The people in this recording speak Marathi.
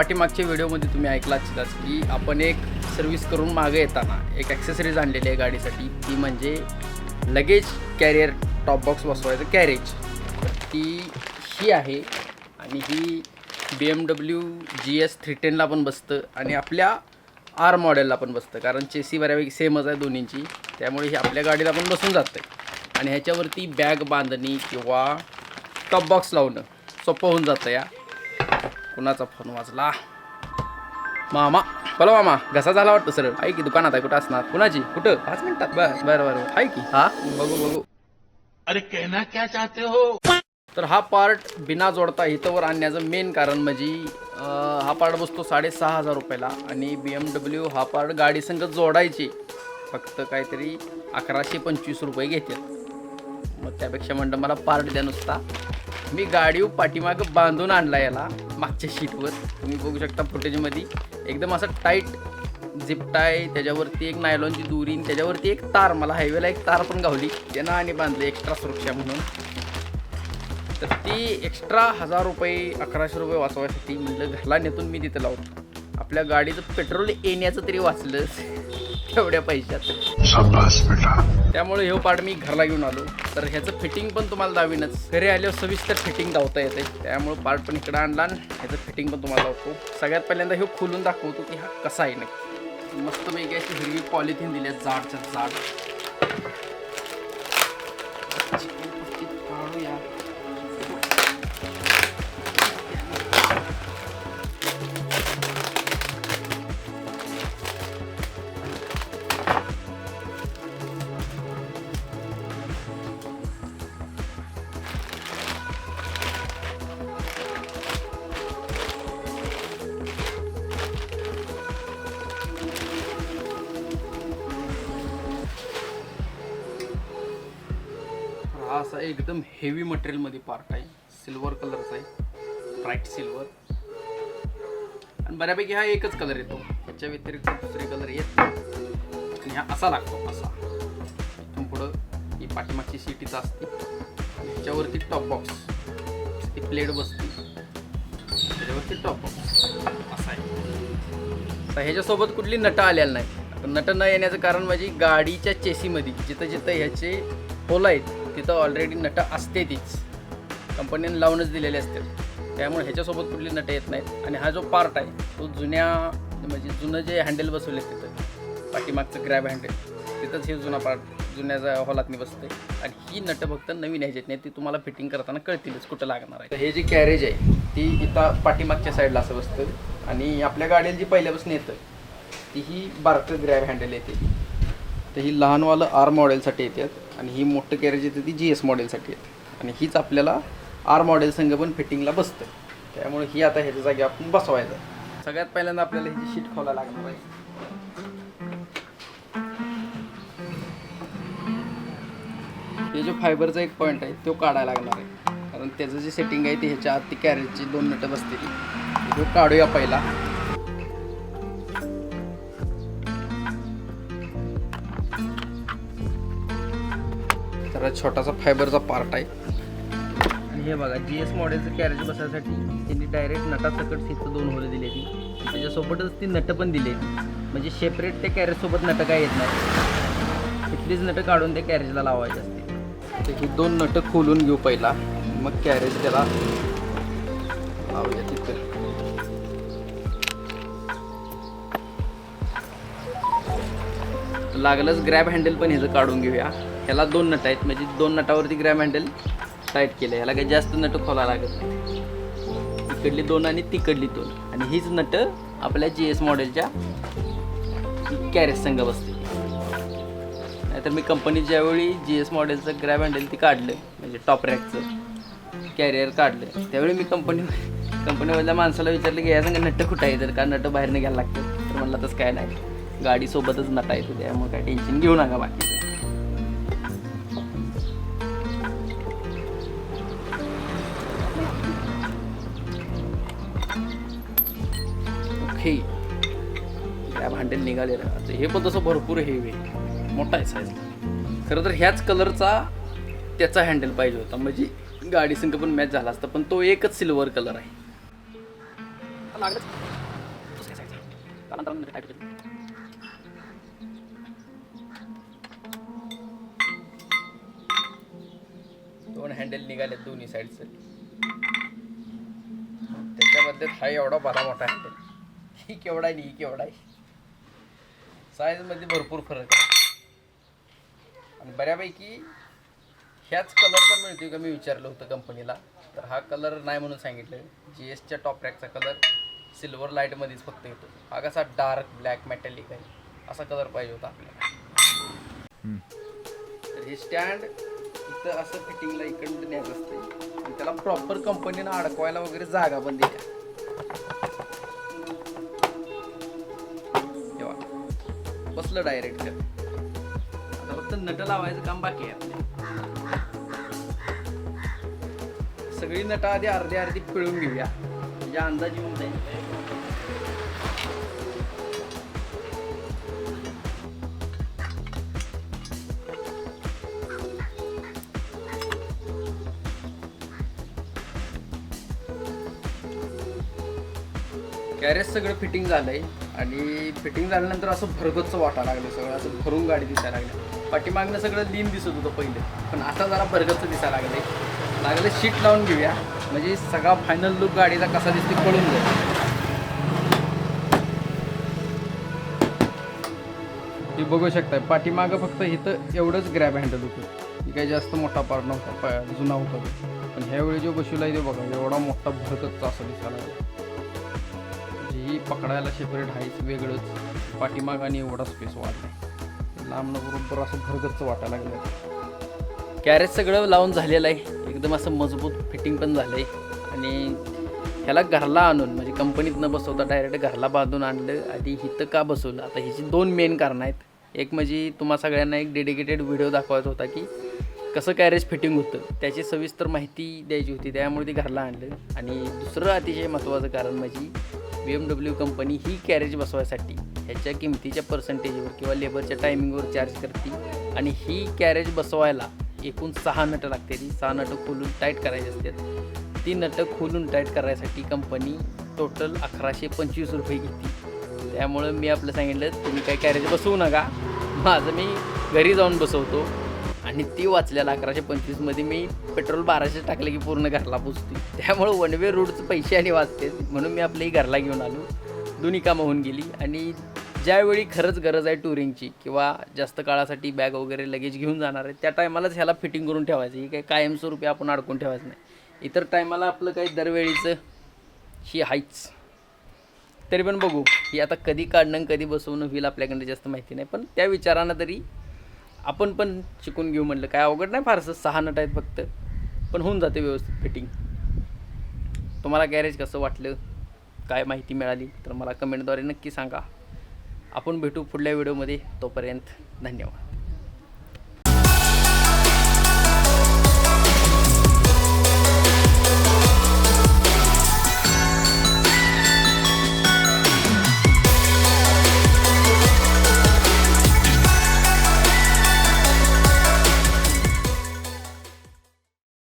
पाठीमागच्या व्हिडिओमध्ये तुम्ही ऐकलाच की आपण एक सर्व्हिस करून मागे येताना एक ॲक्सेसरीज आणलेली आहे गाडीसाठी. ती म्हणजे लगेज कॅरियर टॉप बॉक्स बसवायचं कॅरेज ती ही आहे आणि ही B M W G S three टेनला पण बसतं आणि आपल्या आर मॉडेलला पण बसतं. कारण चेसी बऱ्यापैकी सेमच आहे दोन्हींची. त्यामुळे ही आपल्या गाडीला पण बसून जातं आणि ह्याच्यावरती बॅग बांधणी किंवा टॉप बॉक्स लावणं सोपं होऊन जातं या. कुणाचा फोन वाजला? मामा बोला मामा घसा झाला वाटतं सर आहे की दुकानात आहे कुठं असणार? कुणाची? कुठं? पाच मिनिटात. बरं बरं बरं. आहे की? हा? बघू बघू. अरे कहना क्या चाहते हो? तर हा पार्ट बिना जोडता इथंवर आणण्याचं मेन कारण म्हणजे हा पार्ट बसतो साडेसहा हजार रुपयाला आणि बी एम डब्ल्यू हा पार्ट गाडी संग जोडायचे. फक्त काहीतरी अकराशे पंचवीस रुपये घेतात मग त्यापेक्षा म्हणलं मला पार्ट द्या नुसता. मी गाडीव पाठीमागं बांधून आणला याला मागच्या शीटवर तुम्ही बघू शकता फुटेजमध्ये एकदम असं टाईट झिपटाय त्याच्यावरती एक नायलॉनची दुरी आणि त्याच्यावरती एक तार. मला हायवेला एक तार पण गावली त्यानं आणि बांधलं एक्स्ट्रा सुरक्षा म्हणून. तर ती एक्स्ट्रा हजार रुपये अकराशे रुपये वाचवायसाठी म्हणलं घरला नेतून मी तिथे लावतो. आपल्या गाडीचं पेट्रोल येण्याचं तरी वाचलं तेवढ्या पैशात. त्यामुळे हे पार्ट मी घरला घेऊन आलो. तर ह्याचं फिटिंग पण तुम्हाला दावीनच. घरी आल्यावर सविस्तर फिटिंग धावता येते त्यामुळे पार्ट पण इकडं आणला आणि ह्याचं फिटिंग पण तुम्हाला लावतो सगळ्यात पहिल्यांदा हे खोलून दाखवतो की हा कसा आहे नक्की. मस्तपैकी अशी हिरवी पॉलिथिन दिली आहे जाडच्या जाड. असा एकदम हेवी मटेरियलमध्ये पार्ट आहे. सिल्वर कलरचा आहे. ब्राईट सिल्वर आणि बऱ्यापैकी हा एकच कलर येतो. ह्याच्या व्यतिरिक्त दुसरे कलर येत नाही. आणि हा असा लागतो असा. इथून पुढं ही पाठीमागची सीटीचा असते. ह्याच्यावरती टॉप बॉक्स ती प्लेट बसते. त्याच्यावरती टॉप बॉक्स असा आहे. तर ह्याच्यासोबत कुठली नटं आलेली नाही. नटं न येण्याचं कारण माझी गाडीच्या चेसीमध्ये जिथं जिथं ह्याचे होल आहेत तिथं ऑलरेडी नटं असते तीच कंपनीने लावूनच दिलेले असते त्यामुळे ह्याच्यासोबत कुठली नटं येत नाहीत. आणि हा जो पार्ट आहे तो जुन्या म्हणजे जुनं जे हँडल बसवले तिथं पाठीमागचं ग्रॅब हँडल तिथंच हे जुना पार्ट जुन्या हॉलातनी बसते आणि ही नटं फक्त नवीन ह्याच्यात नाही ती तुम्हाला फिटिंग करताना कळतीलच कुठं लागणार आहे. तर हे जी कॅरेज आहे ती इथं पाठीमागच्या साईडला असं बसतं आणि आपल्या गाडीला जी पहिल्यापासून येतं ती ही बारकं ग्रॅब हँडल येते. तर ही लहानवालं आर मॉडेलसाठी येतात आणि ही मोठं कॅरेज येते ती जी एस मॉडेलसाठी येते. आणि हीच आपल्याला आर मॉडेल संघ पण फिटिंगला बसतं. त्यामुळे ही आता ह्याच्या जागी आपण बसवायचं. सगळ्यात पहिल्यांदा आपल्याला ह्याची शीट खोलायला लागणार आहे. हे जो फायबरचा एक पॉईंट आहे तो काढायला लागणार आहे. कारण त्याचं जे सेटिंग आहे ते ह्याच्या आत ती कॅरेजची दोन नटं बसतील तो काढूया पहिला. तर हा छोटासा फायबरचा पार्ट आहे. आणि हे बघा जी एस मॉडेलचं कॅरेज बसायसाठी त्यांनी डायरेक्ट नटासकट तिथं दोन होलं दिलेली त्याच्यासोबतच ती नटं पण दिलेली म्हणजे सेपरेट त्या कॅरेजसोबत नटं काय येत नाही. इथलीच नटं काढून त्या कॅरेजला लावायची असते तर ही दोन नटं खोलून घेऊ पहिला. मग कॅरेज त्याला लावूया तिथं. लागलंच ग्रॅब हँडल पण ह्याचं काढून घेऊया. ह्याला दोन नट आहेत. म्हणजे दोन नटावरती ग्रॅम हँडल टाईट केलं ह्याला काही जास्त नट खोला लागत नाही. इकडली दोन आणि तिकडली दोन. आणि हीच नट आपल्या जी एस मॉडेलच्या कॅरेज संघ बसते नाहीतर मी कंपनी ज्यावेळी जी एस मॉडेलचं ग्रॅब हँडल ते काढलं म्हणजे टॉप रॅकचं कॅरियर काढलं त्यावेळी मी कंपनी कंपनीमधल्या माणसाला विचारलं की या संग नट कुठं आहे तर का नट बाहेरनं घ्यायला लागतं तर म्हणलं तसं काय नाही. गाडीसोबतच नटा येतो त्यामुळे काय टेन्शन घेऊ नका बाकीचं. हे. कॅब हँडल निघालेलं. आहे. हे पण तसं भरपूर हेवी आहे. मोठा आहे साईज खरं तर ह्याच कलरचा त्याचा हँडल पाहिजे होता. म्हणजे गाडी संग पण मॅच झाला असता पण तो एकच सिल्वर कलर आहे. म्हणजे दोन हँडल निघाले दोन्ही साईडचे त्याच्यामध्ये हा एवढा बरा मोठा हँडल ही केवढा आहे आणि ही केवढा आहे साईजमध्ये भरपूर फरक आहे. आणि बऱ्यापैकी ह्याच कलरचा मिळतोय का मी विचारलं होतं कंपनीला तर हा कलर नाही म्हणून सांगितलं. जी एसच्या टॉप रॅकचा कलर सिल्वर लाईटमध्येच फक्त येतो. हा कसा डार्क ब्लॅक मेटॅलिक आहे. असा कलर पाहिजे होता आपल्याला. तर हे स्टँड इथं असं फिटिंगला इकडं न्यायचं असते. त्याला प्रॉपर कंपनीनं अडकवायला वगैरे जागा पण दिल्या बसलं डायरेक्ट आता फक्त नट लावायचं काम बाकी आहे. सगळी नट आधी अर्धी अर्धी पिळून घेऊया. म्हणजे अंदाज येऊन जाईल. कॅरेज सगळं फिटिंग झालंय. आणि फिटिंग झाल्यानंतर असं भरगतचं वाटायला लागलं सगळं असं भरून गाडी दिसायला लागली. पाठीमागनं सगळं लीन दिसत होतं पहिले. पण आता जरा भरगतचं दिसायला लागलंय. लागलं शीट लावून घेऊया. म्हणजे सगळा फायनल लुक गाडीचा कसा दिसते पळून जाईल. हे बघू शकताय पाठीमागं फक्त इथं एवढंच ग्रॅब हँडल होतं. हे काही जास्त मोठा पार्ट नव्हता जुना होता पण ह्यावेळी जो बसवला आहे ते बघा एवढा मोठा भरकतचा असं दिसायला लागला. ही पकडायला सेपरेट आहेच वेगळंच. पाठीमाग आणि एवढा स्पेस वाढला. लांब बरोबर असं घरगच्च वाटायला लागलं कॅरेज सगळं लावून झालेलं आहे. एकदम असं मजबूत फिटिंग पण झालं आहे आणि ह्याला घरला आणून म्हणजे कंपनीत न बसवता डायरेक्ट घरला बांधून आणलं. आधी इथं का बसवलं? आता ह्याची दोन मेन कारणं आहेत. एक म्हणजे तुम्हा सगळ्यांना एक डेडिकेटेड व्हिडिओ दाखवायचा होता की कसं कॅरेज फिटिंग होतं. त्याची सविस्तर माहिती द्यायची होती. त्यामुळे ते घरला आणलं. आणि दुसरं अतिशय महत्त्वाचं कारण म्हणजे बी एम डब्ल्यू कंपनी ही कॅरेज बसवायसाठी ह्याच्या किमतीच्या पर्सेंटेजवर किंवा लेबरच्या टायमिंगवर चार्ज करते आणि ही कॅरेज बसवायला एकूण सहा नटं लागते ती सहा नटं खोलून टाईट करायची असतात. ती नटं खोलून टाईट करायसाठी कंपनी टोटल अकराशे पंचवीस रुपये घेते त्यामुळं मी आपलं सांगितलं तुम्ही काय कॅरेज बसवू नका. माझं मी घरी जाऊन बसवतो. आणि ती वाचल्याला अकराशे पंचवीसमध्ये मी पेट्रोल बाराशे टाकले की पूर्ण घरला पोचते त्यामुळं वन वे रोडचं पैसे आणि वाचते. म्हणून मी आपल्याही घरला घेऊन आलो. दोन्ही कामं होऊन गेली. आणि ज्यावेळी खरंच गरज आहे टुरिंगची किंवा जास्त काळासाठी बॅग वगैरे लगेज घेऊन जाणार आहे त्या टायमालाच ह्याला फिटिंग करून ठेवायचं. ही काही कायमस्वरूपी आपण अडकून ठेवायचं नाही. इतर टायमाला आपलं काही दरवेळीचं ही हाईच तरी पण बघू ही आता कधी काढणं कधी बसवणं होईल आपल्याकडे जास्त माहिती नाही. पण त्या विचारानं तरी आपण पण शिकून घेऊ म्हटलं. काय अवघड नाही फारसं सहा नट आहेत फक्त. पण होऊन जाते व्यवस्थित फिटिंग तुम्हाला गॅरेज कसं वाटलं? काय माहिती मिळाली? तर मला कमेंटद्वारे नक्की सांगा. आपण भेटू पुढल्या व्हिडिओमध्ये तोपर्यंत धन्यवाद.